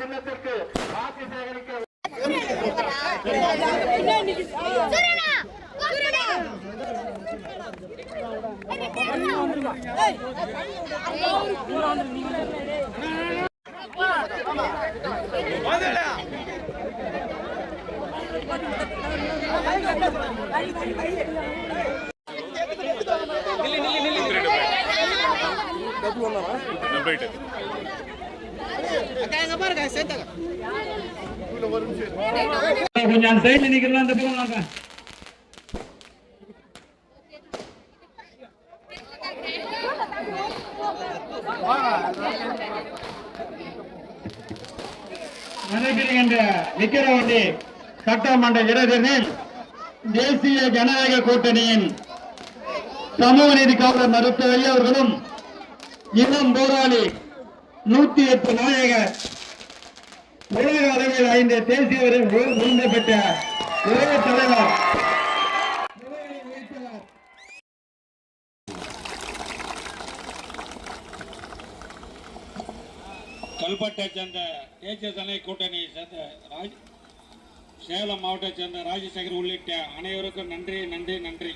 சின்னத்திற்கு வாக்கு சேகரிக்க డబ్బులు ఉన్నారా கொஞ்சம் அந்த சைடுல நிக்கிறதா அந்த பக்கம் வாங்க நடைபெறுகின்ற விக்கிரவாண்டி சட்டமன்ற இடைத்தேர்தலில் தேசிய ஜனநாயக கூட்டணியின் சமூக நீதி காவலர் மருத்துவ ஐயா அவர்களும் போராளி நூத்தி எட்டு நாயக உலக அளவில் ஐந்து தேசிய விரு- விரு- விருது பெற்ற தலைவர். கல்பட்டை சேர்ந்த தேசிய சனை கூட்டணியை சேர்ந்த ராஜ் சேலம் மாவட்டத்தை சேர்ந்த ராஜசேகர் உள்ளிட்ட அனைவருக்கும் நன்றி நன்றி நன்றி.